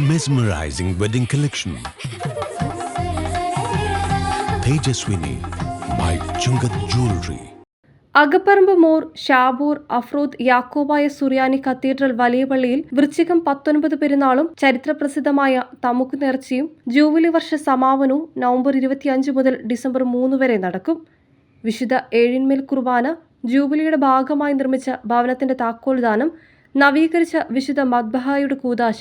mesmerizing wedding collection Tejaswini by Chungath jewellery Akaparambu Mor Sabor Aphroth Yakobaya Suriyani cathedral വലിയ പള്ളിയിൽ വൃശ്ചികം പത്തൊൻപത് പെരുന്നാളും ചരിത്രപ്രസിദ്ധമായ തമുക്ക് നേർച്ചയും ജൂബിലി വർഷ സമാപനവും നവംബർ ഇരുപത്തിയഞ്ച് മുതൽ ഡിസംബർ മൂന്ന് വരെ നടക്കും. വിശുദ്ധ ഏഴിന്മേൽ കുർബാന ജൂബിലിയുടെ ഭാഗമായി നിർമ്മിച്ച ഭവനത്തിന്റെ താക്കോൽദാനം നവീകരിച്ച വിശുദ്ധ മദ്ബഹായുടെ കൂതാശ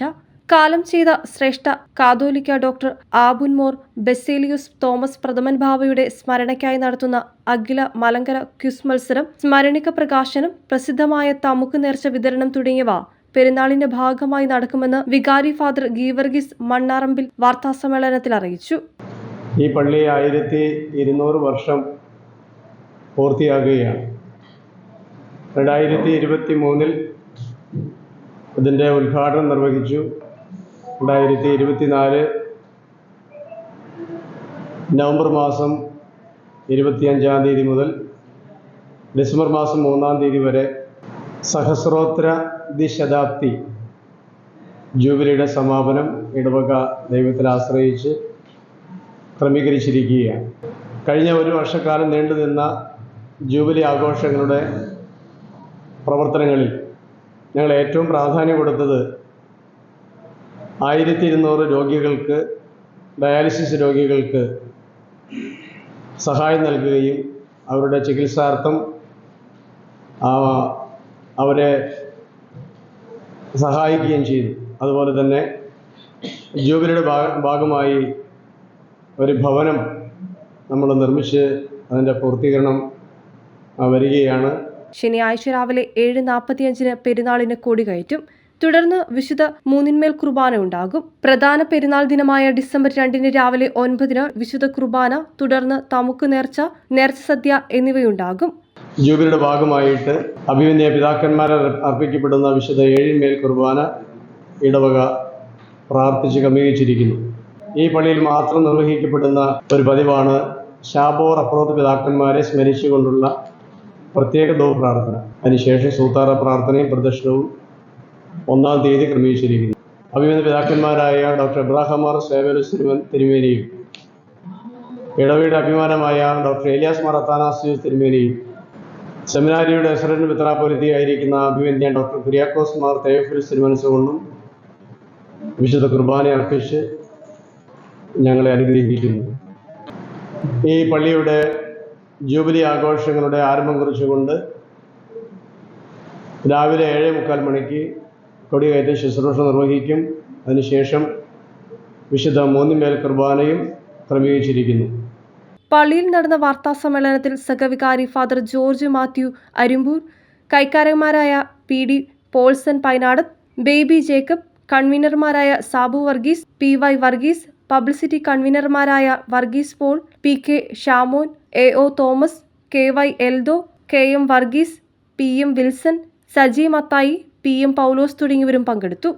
കാലം ചെയ്ത Shreshta catholicos doctor Aboon Mor Baselios Thomas Prathaman ഭാവയുടെ സ്മരണയ്ക്കായി നടത്തുന്ന അഖില മലങ്കര ക്യുസ് മത്സരം സ്മരണിക പ്രകാശനം പ്രസിദ്ധമായ തമുക്ക് നേർച്ച വിതരണം തുടങ്ങിയവ പെരുന്നാളിന്റെ ഭാഗമായി നടക്കുമെന്ന് വികാരി ഫാദർ ഗീവർഗീസ് മണ്ണാറമ്പിൽ വാർത്താസമ്മേളനത്തിൽ അറിയിച്ചു. ഈ പള്ളി ആയിരത്തി ഇരുന്നൂറ് വർഷം പൂർത്തിയാകുകയാണ്. രണ്ടായിരത്തി ഇരുപത്തി മൂന്നിൽ ഇതിന്റെ ഉദ്ഘാടനം നിർവഹിച്ചു. രണ്ടായിരത്തി ഇരുപത്തിനാല് നവംബർ മാസം ഇരുപത്തിയഞ്ചാം തീയതി മുതൽ ഡിസംബർ മാസം മൂന്നാം തീയതി വരെ സഹസ്രോത്ര ദിശതാബ്ദി ജൂബിലിയുടെ സമാപനം ഇടവക ദൈവത്തിൽ ആശ്രയിച്ച് ക്രമീകരിച്ചിരിക്കുകയാണ്. കഴിഞ്ഞ ഒരു വർഷക്കാലം നീണ്ടുനിന്ന ജൂബിലി ആഘോഷങ്ങളുടെ പ്രവർത്തനങ്ങളിൽ ഞങ്ങൾ ഏറ്റവും പ്രാധാന്യം കൊടുത്തത് ആയിരത്തി ഇരുന്നൂറ് രോഗികൾക്ക് ഡയാലിസിസ് രോഗികൾക്ക് സഹായം നൽകുകയും അവരുടെ ചികിത്സാർത്ഥം അവരെ സഹായിക്കുകയും ചെയ്തു. അതുപോലെ തന്നെ ജൂബിലിയുടെ ഭാഗ- ഭാഗമായി ഒരു ഭവനം നമ്മൾ നിർമ്മിച്ച് അതിന്റെ പൂർത്തീകരണം വരികയാണ്. ശനിയാഴ്ച രാവിലെ ഏഴ് നാൽപ്പത്തിയഞ്ചിന് പെരുന്നാളിന് കൊടികയറ്റും തുടർന്ന് വിശുദ്ധ മൂന്നിന്മേൽ കുർബാന ഉണ്ടാകും. പ്രധാന പെരുന്നാൾ ദിനമായ ഡിസംബർ രണ്ടിന് രാവിലെ ഒൻപതിന് വിശുദ്ധ കുർബാന തുടർന്ന് തമുക്ക് നേർച്ച നേർച്ച സദ്യ എന്നിവയുണ്ടാകും. ജൂബിലിയുടെ ഭാഗമായിട്ട് അഭിമന്യ പിതാക്കന്മാരെ അർപ്പിക്കപ്പെടുന്ന വിശുദ്ധ ഏഴിന്മേൽ കുർബാന ഇടവക പ്രാർത്ഥിച്ച് ക്രമീകരിച്ചിരിക്കുന്നു ഈ പള്ളിയിൽ മാത്രം നിർവഹിക്കപ്പെടുന്ന ഒരു പതിവാണ് ഷാബോർ അപ്രോത് പിതാക്കന്മാരെ സ്മരിച്ചുകൊണ്ടുള്ള പ്രത്യേക ദോ പ്രാർത്ഥന അതിനുശേഷം സൂത്താറ പ്രാർത്ഥനയും പ്രദർശനവും ഒന്നാം തീയതി ക്രമീകരിച്ചിരിക്കുന്നു. അഭിമന്യ പിതാക്കന്മാരായ ഡോക്ടർ എബ്രാഹമാർ സേവലസ് തിരുവൻ തിരുമേനിയും. ഇടവയുടെ അഭിമാനമായ ഡോക്ടർ ഏലിയാസ് മാർ അത്താനാസ്യൂസ് തിരുമേനിയും. സെമിനാരിയുടെ എസറൻ ആയിരിക്കുന്ന അഭിമന്യ ഡോക്ടർ കുര്യാക്കോസ് മാർ തേഫിൽസ് തിരുമനസ്സുകൊണ്ടും വിശുദ്ധ കുർബാന അർപ്പിച്ച് ഞങ്ങളെ അനുഗ്രഹിക്കുന്നു. ഈ പള്ളിയുടെ ജൂബിലി ആഘോഷങ്ങളുടെ ആരംഭം കുറിച്ചുകൊണ്ട് രാവിലെ ഏഴേ മുക്കാൽ മണിക്ക് കൊടികയറ്റ ശുശ്രൂഷ നിർവഹിക്കും. അതിനുശേഷം വിശുദ്ധ മൂന്നിന്മേൽ കുർബാനയും ക്രമീകരിച്ചിരിക്കുന്നു. പള്ളിയിൽ നടന്ന വാർത്താ സമ്മേളനത്തിൽ സഹവികാരി father George Mathew Arimpur കൈക്കാരന്മാരായ P D Paulson Painadath Baby Jacob കൺവീനർമാരായ Sabu Varghese P Y Varghese publicity കൺവീനർമാരായ Varghese Paul P K Shamon A O Thomas K Y Eldho K M Varghese P M Wilson Saji Mathai P M Paulose തുടങ്ങിയവരും പങ്കെടുത്തു